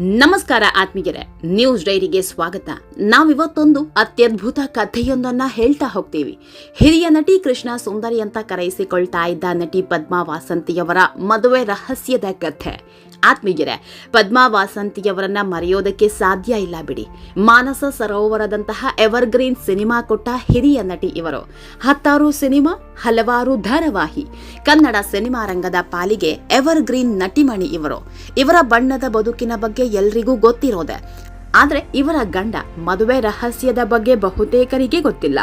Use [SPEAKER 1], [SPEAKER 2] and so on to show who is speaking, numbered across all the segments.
[SPEAKER 1] ನಮಸ್ಕಾರ ಆತ್ಮೀಯರೇ, ನ್ಯೂಸ್ ಡೈರಿಗೆ ಸ್ವಾಗತ. ನಾವಿವತ್ತೊಂದು ಅತ್ಯದ್ಭುತ ಕಥೆಯೊಂದನ್ನ ಹೇಳ್ತಾ ಹೋಗ್ತೀವಿ. ಹಿರಿಯ ನಟಿ ಕೃಷ್ಣ ಸುಂದರಿ ಅಂತ ಕರೆಯಿಸಿಕೊಳ್ತಾ ಇದ್ದ ನಟಿ ಪದ್ಮಾ ವಾಸಂತಿಯವರ ಮದುವೆ ರಹಸ್ಯದ ಕಥೆ. ಆತ್ಮೀಯರೇ ಪದ್ಮಾ ವಾಸಂತಿಯವರನ್ನ ಮರೆಯೋದಕ್ಕೆ ಸಾಧ್ಯ ಇಲ್ಲ ಬಿಡಿ. ಮಾನಸ ಸರೋವರದಂತಹ ಎವರ್ಗ್ರೀನ್ ಸಿನಿಮಾ ಕೊಟ್ಟ ಹಿರಿಯ ನಟಿ ಇವರು. ಹತ್ತಾರು ಸಿನಿಮಾ, ಹಲವಾರು ಧಾರಾವಾಹಿ. ಕನ್ನಡ ಸಿನಿಮಾ ರಂಗದ ಪಾಲಿಗೆ ಎವರ್ಗ್ರೀನ್ ನಟಿಮಣಿ ಇವರು. ಇವರ ಬಣ್ಣದ ಬದುಕಿನ ಬಗ್ಗೆ ಎಲ್ರಿಗೂ ಗೊತ್ತಿರೋದೆ. ಆದ್ರೆ ಇವರ ಗಂಡ ಮದುವೆ ರಹಸ್ಯದ ಬಗ್ಗೆ ಬಹುತೇಕರಿಗೆ ಗೊತ್ತಿಲ್ಲ.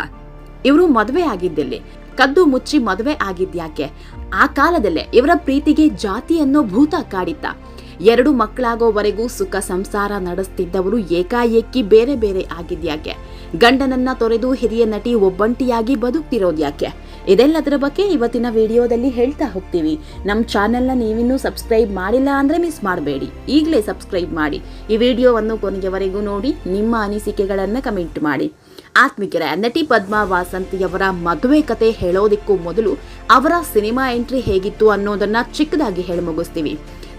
[SPEAKER 1] ಇವರು ಮದುವೆ ಆಗಿದ್ದಲ್ಲಿ. ಕದ್ದು ಮುಚ್ಚಿ ಮದುವೆ ಆಗಿದ್ಯಾಕೆ ಆ ಕಾಲದಲ್ಲೇ ಇವರ ಪ್ರೀತಿಗೆ ಜಾತಿಯನ್ನು ಭೂತ ಕಾಡಿತ್ತ. ಎರಡು ಮಕ್ಕಳಾಗೋವರೆಗೂ ಸುಖ ಸಂಸಾರ ನಡೆಸ್ತಿದ್ದವರು ಏಕಾಏಕಿ ಬೇರೆ ಬೇರೆ ಆಗಿದ್ಯಾಕೆ ಗಂಡನನ್ನ ತೊರೆದು ಹಿರಿಯ ನಟಿ ಒಬ್ಬಂಟಿಯಾಗಿ ಬದುಕ್ತಿರೋದ್ಯಾಕೆ ಇದೆಲ್ಲದರ ಬಗ್ಗೆ ಇವತ್ತಿನ ವಿಡಿಯೋದಲ್ಲಿ ಹೇಳ್ತಾ ಹೋಗ್ತೀವಿ. ನಮ್ಮ ಚಾನೆಲ್ನ ನೀವಿನ್ನೂ ಸಬ್ಸ್ಕ್ರೈಬ್ ಮಾಡಿಲ್ಲ ಅಂದರೆ ಮಿಸ್ ಮಾಡಬೇಡಿ. ಈಗಲೇ ಸಬ್ಸ್ಕ್ರೈಬ್ ಮಾಡಿ. ಈ ವಿಡಿಯೋವನ್ನು ಕೊನೆಯವರೆಗೂ ನೋಡಿ, ನಿಮ್ಮ ಅನಿಸಿಕೆಗಳನ್ನು ಕಮೆಂಟ್ ಮಾಡಿ. ಆತ್ಮಿಕರ, ನಟಿ ಪದ್ಮಾ ವಾಸಂತಿಯವರ ಮದುವೆ ಕತೆ ಹೇಳೋದಿಕ್ಕೂ ಮೊದಲು ಅವರ ಸಿನಿಮಾ ಎಂಟ್ರಿ ಹೇಗಿತ್ತು ಅನ್ನೋದನ್ನ ಚಿಕ್ಕದಾಗಿ ಹೇಳಿ ಮುಗಿಸ್ತೀವಿ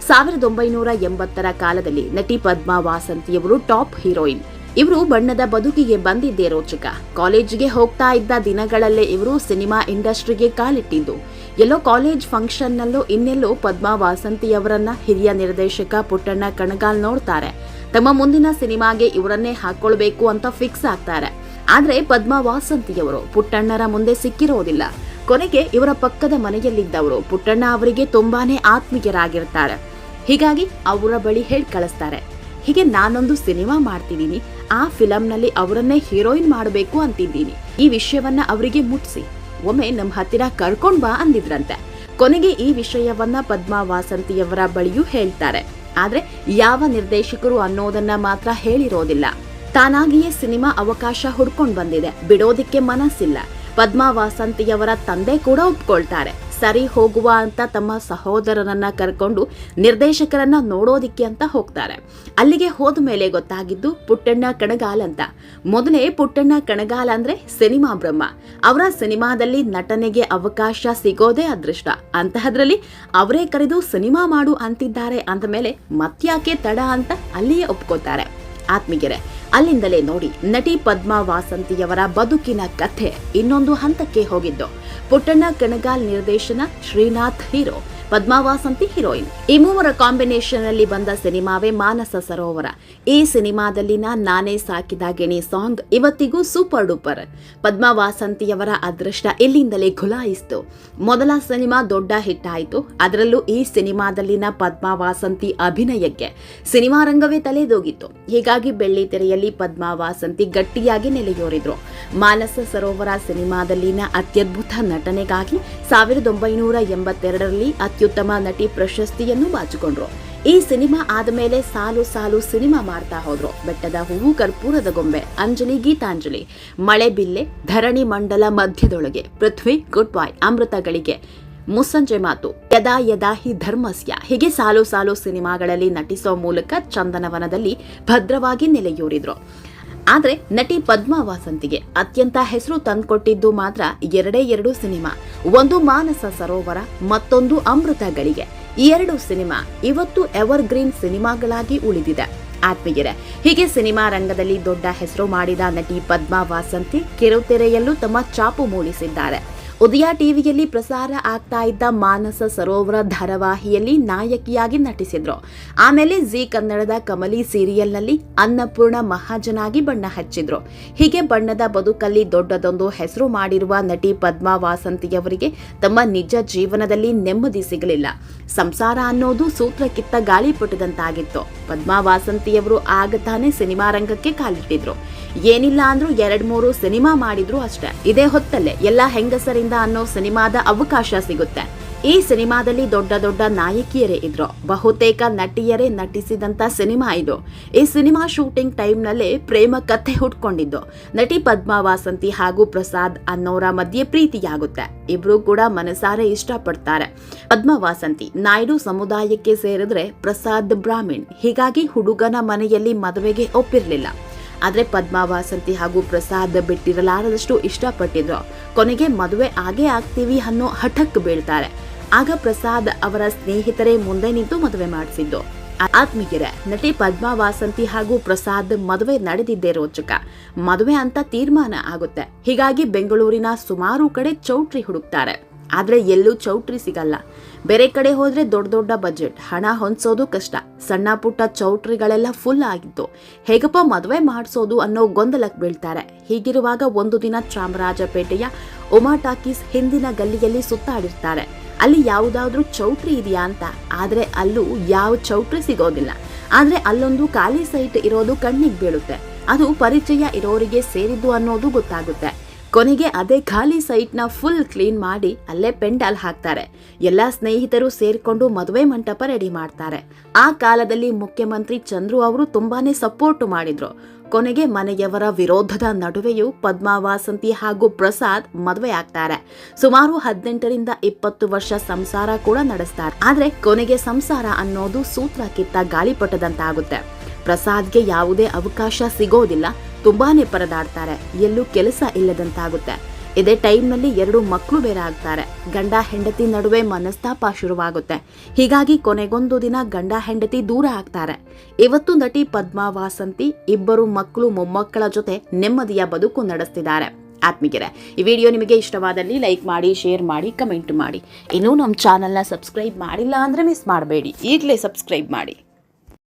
[SPEAKER 1] ಸಾವಿರದ ಒಂಬೈನೂರ ಎಂಬತ್ತರ ಕಾಲದಲ್ಲಿ ನಟಿ ಪದ್ಮಾ ವಾಸಂತಿಯವರು ಟಾಪ್ ಹೀರೋಯಿನ್. ಇವರು ಬಣ್ಣದ ಬದುಕಿಗೆ ಬಂದಿದ್ದೇ ರೋಚಕ. ಕಾಲೇಜಿಗೆ ಹೋಗ್ತಾ ಇದ್ದ ದಿನಗಳಲ್ಲೇ ಇವರು ಸಿನಿಮಾ ಇಂಡಸ್ಟ್ರಿಗೆ ಕಾಲಿಟ್ಟಿದ್ದು. ಎಲ್ಲೋ ಕಾಲೇಜ್ ಫಂಕ್ಷನ್ನಲ್ಲೂ ಇನ್ನೆಲ್ಲೋ ಪದ್ಮಾ ವಾಸಂತಿಯವರನ್ನ ಹಿರಿಯ ನಿರ್ದೇಶಕ ಪುಟ್ಟಣ್ಣ ಕಣಗಾಲ್ ನೋಡ್ತಾರೆ. ತಮ್ಮ ಮುಂದಿನ ಸಿನಿಮಾಗೆ ಇವರನ್ನೇ ಹಾಕೊಳ್ಬೇಕು ಅಂತ ಫಿಕ್ಸ್ ಆಗ್ತಾರೆ. ಆದ್ರೆ ಪದ್ಮಾ ವಾಸಂತಿಯವರು ಪುಟ್ಟಣ್ಣರ ಮುಂದೆ ಸಿಕ್ಕಿರೋದಿಲ್ಲ. ಕೊನೆಗೆ ಇವರ ಪಕ್ಕದ ಮನೆಯಲ್ಲಿದ್ದವರು ಪುಟ್ಟಣ್ಣ ಅವರಿಗೆ ತುಂಬಾನೇ ಆತ್ಮೀಯರಾಗಿರ್ತಾರೆ. ಹೀಗಾಗಿ ಅವರ ಬಳಿ ಹೇಳಿ ಕಳಿಸ್ತಾರೆ. ಹೀಗೆ ನಾನೊಂದು ಸಿನಿಮಾ ಮಾಡ್ತಿದ್ದೀನಿ. ಆ ಫಿಲಂನಲ್ಲಿ ಅವರನ್ನೇ ಹೀರೋಯಿನ್ ಮಾಡಬೇಕು ಅಂತಿದ್ದೀನಿ. ಈ ವಿಷಯವನ್ನ ಅವರಿಗೆ ಮುಟ್ಸಿ. ಒಮ್ಮೆ ನಮ್ಮ ಹತ್ತಿರ ಕರ್ಕೊಂಡ್ ಬಾ ಅಂದಿದ್ರಂತೆ. ಕೊನೆಗೆ ಈ ವಿಷಯವನ್ನ ಪದ್ಮಾ ವಾಸಂತಿಯವರ ಬಳಿಯೂ ಹೇಳ್ತಾರೆ. ಆದ್ರೆ ಯಾವ ನಿರ್ದೇಶಕರು ಅನ್ನೋದನ್ನ ಮಾತ್ರ ಹೇಳಿರೋದಿಲ್ಲ. ತಾನಾಗಿಯೇ ಸಿನಿಮಾ ಅವಕಾಶ ಹುಡ್ಕೊಂಡು ಬಂದಿದೆ. ಬಿಡೋದಿಕ್ಕೆ ಮನಸ್ಸಿಲ್ಲ. ಪದ್ಮಾ ವಾಸಂತಿಯವರ ತಂದೆ ಕೂಡ ಒಪ್ಕೊಳ್ತಾರೆ. ಸರಿ ಹೋಗುವ ಅಂತ ತಮ್ಮ ಸಹೋದರನನ್ನ ಕರ್ಕೊಂಡು ನಿರ್ದೇಶಕರನ್ನ ನೋಡೋದಿಕ್ಕೆ ಅಂತ ಹೋಗ್ತಾರೆ. ಅಲ್ಲಿಗೆ ಹೋದ ಮೇಲೆ ಗೊತ್ತಾಗಿದ್ದು ಪುಟ್ಟಣ್ಣ ಕಣಗಾಲ್ ಅಂತ. ಮೊದಲೇ ಪುಟ್ಟಣ್ಣ ಕಣಗಾಲ್ ಅಂದ್ರೆ ಸಿನಿಮಾ ಬ್ರಹ್ಮ. ಅವರ ಸಿನಿಮಾದಲ್ಲಿ ನಟನೆಗೆ ಅವಕಾಶ ಸಿಗೋದೇ ಅದೃಷ್ಟ. ಅಂತಹದ್ರಲ್ಲಿ ಅವರೇ ಕರೆದು ಸಿನಿಮಾ ಮಾಡು ಅಂತಿದ್ದಾರೆ ಅಂದ ಮೇಲೆ ಮತ್ಯಾಕೆ ತಡ ಅಂತ ಅಲ್ಲಿಯೇ ಒಪ್ಕೋತಾರೆ. ಆತ್ಮೀಗೆರೆ ಅಲ್ಲಿಂದಲೇ ನೋಡಿ ನಟಿ ಪದ್ಮಾ ವಾಸಂತಿಯವರ ಬದುಕಿನ ಕಥೆ ಇನ್ನೊಂದು ಹಂತಕ್ಕೆ ಹೋಗಿದ್ದು. ಪುಟ್ಟಣ್ಣ, ಕಣಗಾಲ್ ನಿರ್ದೇಶನ ಶ್ರೀನಾಥ್ ಹೀರೋ. ಪದ್ಮಾ ವಾಸಂತಿ ಹೀರೋಯಿನ್. ಈ ಮೂವರ ಕಾಂಬಿನೇಷನ್ ಅಲ್ಲಿ ಬಂದ ಸಿನಿಮಾವೇ ಮಾನಸ ಸರೋವರ. ಈ ಸಿನಿಮಾದಲ್ಲಿನ ನಾನೇ ಸಾಕಿದ ಗೆಣಿ ಸಾಂಗ್ ಇವತ್ತಿಗೂ ಸೂಪರ್ ಡೂಪರ್. ಪದ್ಮಾವಾಸಂತಿಯವರ ಅದೃಷ್ಟ ಇಲ್ಲಿಂದಲೇ ಘುಲಾಯಿಸ್ತು ಮೊದಲ ಸಿನಿಮಾ ದೊಡ್ಡ ಹಿಟ್ ಆಯಿತು. ಅದರಲ್ಲೂ ಈ ಸಿನಿಮಾದಲ್ಲಿನ ಪದ್ಮಾವಾಸಂತಿ ಅಭಿನಯಕ್ಕೆ ಸಿನಿಮಾ ರಂಗವೇ ತಲೆದೋಗಿತ್ತು. ಹೀಗಾಗಿ ಬೆಳ್ಳಿ ತೆರೆಯಲ್ಲಿ ಪದ್ಮಾ ವಾಸಂತಿ ಗಟ್ಟಿಯಾಗಿ ನೆಲೆಯೂರಿದ್ರು. ಮಾನಸ ಸರೋವರ ಸಿನಿಮಾದಲ್ಲಿನ ಅತ್ಯದ್ಭುತ ನಟನೆಗಾಗಿ ಸಾವಿರದ ಒಂಬೈನೂರ ಎಂಬತ್ತೆರಡರಲ್ಲಿ ಅತ್ಯುತ್ತಮ ನಟಿ ಪ್ರಶಸ್ತಿಯನ್ನು ಬಾಚಿಕೊಂಡ್ರು ಈ ಸಿನಿಮಾ ಆದಮೇಲೆ ಸಾಲು ಸಾಲು ಸಿನಿಮಾ ಮಾಡ್ತಾ ಹೋದ್ರು. ಬೆಟ್ಟದ ಹೂವು ಕರ್ಪೂರದ ಗೊಂಬೆ, ಅಂಜಲಿ ಗೀತಾಂಜಲಿ, ಮಳೆ ಬಿಲ್ಲೆ, ಧರಣಿ ಮಂಡಲ ಮಧ್ಯದೊಳಗೆ. ಪೃಥ್ವಿ, ಗುಡ್ ಬಾಯ್ ಅಮೃತಗಳಿಗೆ ಮುಸ್ಸಂಜೆ ಮಾತು. ಯದಾ ಯದಾ ಹಿ ಧರ್ಮಸ್ಯ. ಹೀಗೆ ಸಾಲು ಸಾಲು ಸಿನಿಮಾಗಳಲ್ಲಿ ನಟಿಸೋ ಮೂಲಕ ಚಂದನವನದಲ್ಲಿ ಭದ್ರವಾಗಿ ನೆಲೆಯೂರಿದ್ರು. ಆದ್ರೆ ನಟಿ ಪದ್ಮಾ ವಾಸಂತಿಗೆ ಅತ್ಯಂತ ಹೆಸರು ತಂದ್ಕೊಟ್ಟಿದ್ದು ಮಾತ್ರ ಎರಡೇ ಎರಡು ಸಿನಿಮಾ. ಒಂದು ಮಾನಸ ಸರೋವರ, ಮತ್ತೊಂದು ಅಮೃತಗಳಿಗೆ ಈ ಎರಡು ಸಿನಿಮಾ ಇವತ್ತು ಎವರ್ ಗ್ರೀನ್ ಸಿನಿಮಾಗಳಾಗಿ ಉಳಿದಿದೆ. ಆತ್ಮೀಯರೇ, ಹೀಗೆ ಸಿನಿಮಾ ರಂಗದಲ್ಲಿ ದೊಡ್ಡ ಹೆಸರು ಮಾಡಿದ ನಟಿ ಪದ್ಮಾ ವಾಸಂತಿ ಕಿರುತೆರೆಯಲ್ಲೂ ತಮ್ಮ ಚಾಪು ಮೂಡಿಸಿದ್ದಾರೆ. ಉದಯ ಟಿವಿಯಲ್ಲಿ ಪ್ರಸಾರ ಆಗ್ತಾ ಇದ್ದ ಮಾನಸ ಸರೋವರ ಧಾರಾವಾಹಿಯಲ್ಲಿ ನಾಯಕಿಯಾಗಿ ನಟಿಸಿದ್ರು. ಆಮೇಲೆ ಜಿ ಕನ್ನಡದ ಕಮಲಿ ಸೀರಿಯಲ್ನಲ್ಲಿ ಅನ್ನಪೂರ್ಣ ಮಹಾಜನಾಗಿ ಬಣ್ಣ ಹಚ್ಚಿದ್ರು. ಹೀಗೆ ಬಣ್ಣದ ಬದುಕಲ್ಲಿ ದೊಡ್ಡದೊಂದು ಹೆಸರು ಮಾಡಿರುವ ನಟಿ ಪದ್ಮಾ ವಾಸಂತಿಯವರಿಗೆ ತಮ್ಮ ನಿಜ ಜೀವನದಲ್ಲಿ ನೆಮ್ಮದಿ ಸಿಗಲಿಲ್ಲ. ಸಂಸಾರ ಅನ್ನೋದು ಸೂತ್ರ ಕಿತ್ತ ಗಾಳಿಪಟದಂತಾಗಿತ್ತು ಪದ್ಮಾ ವಾಸಂತಿಯವರು ಆಗ ತಾನೇ ಸಿನಿಮಾ ರಂಗಕ್ಕೆ ಕಾಲಿಟ್ಟಿದ್ರು. ಏನಿಲ್ಲ ಅಂದ್ರೂ ಎರಡ್ ಮೂರು ಸಿನಿಮಾ ಮಾಡಿದ್ರು ಅಷ್ಟೇ. ಇದೇ ಹೊತ್ತಲ್ಲೇ ಎಲ್ಲಾ ಹೆಂಗಸರಿಂದ ಅನ್ನೋ ಸಿನಿಮಾದ ಅವಕಾಶ ಸಿಗುತ್ತೆ. ಈ ಸಿನಿಮಾದಲ್ಲಿ ದೊಡ್ಡ ದೊಡ್ಡ ನಾಯಕಿಯರೇ ಇದ್ರು. ಬಹುತೇಕ ನಟಿಯರೇ ನಟಿಸಿದಂತ ಸಿನಿಮಾ ಇದು. ಈ ಸಿನಿಮಾ ಶೂಟಿಂಗ್ ಟೈಮ್ನಲ್ಲೇ ಪ್ರೇಮ ಕಥೆ ಹುಟ್ಕೊಂಡಿದ್ದು. ನಟಿ ಪದ್ಮಾ ವಾಸಂತಿ ಹಾಗೂ ಪ್ರಸಾದ್ ಅನ್ನೋರ ಮಧ್ಯೆ ಪ್ರೀತಿಯಾಗುತ್ತೆ. ಇಬ್ರು ಕೂಡ ಮನಸಾರೆ ಇಷ್ಟಪಡ್ತಾರೆ. ಪದ್ಮಾ ವಾಸಂತಿ ನಾಯ್ಡು ಸಮುದಾಯಕ್ಕೆ ಸೇರಿದ್ರೆ ಪ್ರಸಾದ್ ಬ್ರಾಹ್ಮಿಣ್. ಹೀಗಾಗಿ ಹುಡುಗನ ಮನೆಯಲ್ಲಿ ಮದುವೆಗೆ ಒಪ್ಪಿರ್ಲಿಲ್ಲ. ಆದ್ರೆ ಪದ್ಮಾ ವಾಸಂತಿ ಹಾಗೂ ಪ್ರಸಾದ್ ಬಿಟ್ಟಿರಲಾರದಷ್ಟು ಇಷ್ಟಪಟ್ಟಿದ್ರು. ಕೊನೆಗೆ ಮದುವೆ ಆಗೇ ಆಗ್ತೀವಿ ಅನ್ನೋ ಹಠಕ್ ಬೀಳ್ತಾರೆ. ಆಗ ಪ್ರಸಾದ್ ಅವರ ಸ್ನೇಹಿತರೇ ಮುಂದೆ ನಿಂತು ಮದುವೆ ಮಾಡಿಸಿದ್ದು. ಆತ್ಮೀಯರೇ, ನಟಿ ಪದ್ಮಾ ವಾಸಂತಿ ಹಾಗೂ ಪ್ರಸಾದ್ ಮದುವೆ ನಡೆದಿದ್ದೇ ರೋಚಕ. ಮದುವೆ ಅಂತ ತೀರ್ಮಾನ ಆಗುತ್ತೆ. ಹೀಗಾಗಿ ಬೆಂಗಳೂರಿನ ಸುಮಾರು ಕಡೆ ಚೌಟ್ರಿ ಹುಡುಕ್ತಾರೆ. ಆದ್ರೆ ಎಲ್ಲೂ ಚೌಟ್ರಿ ಸಿಗಲ್ಲ. ಬೇರೆ ಕಡೆ ಹೋದರೆ ದೊಡ್ಡ ದೊಡ್ಡ ಬಜೆಟ್, ಹಣ ಹೊಂದಿಸೋದು ಕಷ್ಟ. ಸಣ್ಣ ಪುಟ್ಟ ಚೌಟ್ರಿಗಳೆಲ್ಲ ಫುಲ್ ಆಗಿತ್ತು. ಹೇಗಪ್ಪ ಮದುವೆ ಮಾಡಿಸೋದು ಅನ್ನೋ ಗೊಂದಲಕ್ಕೆ ಬೀಳ್ತಾರೆ. ಹೀಗಿರುವಾಗ ಒಂದು ದಿನ ಚಾಮರಾಜಪೇಟೆಯ ಉಮಾ ಟಾಕೀಸ್ ಹಿಂದಿನ ಗಲ್ಲಿಯಲ್ಲಿ ಸುತ್ತಾಡಿರ್ತಾರೆ. ಅಲ್ಲಿ ಯಾವುದಾದ್ರೂ ಚೌಟ್ರಿ ಇದೆಯಾ ಅಂತ. ಆದರೆ ಅಲ್ಲೂ ಯಾವ ಚೌಟ್ರಿ ಸಿಗೋದಿಲ್ಲ. ಆದರೆ ಅಲ್ಲೊಂದು ಖಾಲಿ ಸೈಟ್ ಇರೋದು ಕಣ್ಣಿಗೆ ಬೀಳುತ್ತೆ. ಅದು ಪರಿಚಯ ಇರೋರಿಗೆ ಸೇರಿದ್ದು ಅನ್ನೋದು ಗೊತ್ತಾಗುತ್ತೆ. ಕೊನೆಗೆ ಅದೇ ಖಾಲಿ ಸೈಟ್ನ ಫುಲ್ ಕ್ಲೀನ್ ಮಾಡಿ ಅಲ್ಲೇ ಪೆಂಡಾಲ್ ಹಾಕ್ತಾರೆ. ಎಲ್ಲ ಸ್ನೇಹಿತರು ಸೇರಿಕೊಂಡು ಮದುವೆ ಮಂಟಪ ರೆಡಿ ಮಾಡ್ತಾರೆ. ಆ ಕಾಲದಲ್ಲಿ ಮುಖ್ಯಮಂತ್ರಿ ಚಂದ್ರು ಅವರು ತುಂಬಾನೇ ಸಪೋರ್ಟ್ ಮಾಡಿದ್ರು. ಕೊನೆಗೆ ಮನೆಯವರ ವಿರೋಧದ ನಡುವೆಯೂ ಪದ್ಮಾ ವಾಸಂತಿ ಹಾಗೂ ಪ್ರಸಾದ್ ಮದುವೆ ಆಗ್ತಾರೆ. ಸುಮಾರು ಹದಿನೆಂಟರಿಂದ ಇಪ್ಪತ್ತು ವರ್ಷ ಸಂಸಾರ ಕೂಡ ನಡೆಸ್ತಾರೆ. ಆದ್ರೆ ಕೊನೆಗೆ ಸಂಸಾರ ಅನ್ನೋದು ಸೂತ್ರ ಕಿತ್ತ ಗಾಳಿಪಟದಂತಾಗುತ್ತೆ. ಪ್ರಸಾದ್ಗೆ ಯಾವುದೇ ಅವಕಾಶ ಸಿಗೋದಿಲ್ಲ. ತುಂಬಾನೇ ಪರದಾಡ್ತಾರೆ. ಎಲ್ಲೂ ಕೆಲಸ ಇಲ್ಲದಂತಾಗುತ್ತೆ. ಇದೇ ಟೈಮ್ನಲ್ಲಿ ಎರಡು ಮಕ್ಕಳು ಬೇರೆ ಆಗ್ತಾರೆ. ಗಂಡ ಹೆಂಡತಿ ನಡುವೆ ಮನಸ್ತಾಪ ಶುರುವಾಗುತ್ತೆ. ಹೀಗಾಗಿ ಕೊನೆಗೊಂದು ದಿನ ಗಂಡ ಹೆಂಡತಿ ದೂರ ಆಗ್ತಾರೆ. ಇವತ್ತು ನಟಿ ಪದ್ಮಾ ವಾಸಂತಿ ಇಬ್ಬರು ಮಕ್ಕಳು ಮೊಮ್ಮಕ್ಕಳ ಜೊತೆ ನೆಮ್ಮದಿಯ ಬದುಕು ನಡೆಸ್ತಿದ್ದಾರೆ. ಆತ್ಮೀಗೆರೆ ಈ ವಿಡಿಯೋ ನಿಮಗೆ ಇಷ್ಟವಾದಲ್ಲಿ ಲೈಕ್ ಮಾಡಿ, ಶೇರ್ ಮಾಡಿ, ಕಮೆಂಟ್ ಮಾಡಿ. ಇನ್ನೂ ನಮ್ಮ ಚಾನಲ್ನ ಸಬ್ಸ್ಕ್ರೈಬ್ ಮಾಡಿಲ್ಲ ಅಂದರೆ ಮಿಸ್ ಮಾಡಬೇಡಿ. ಈಗಲೇ ಸಬ್ಸ್ಕ್ರೈಬ್ ಮಾಡಿ.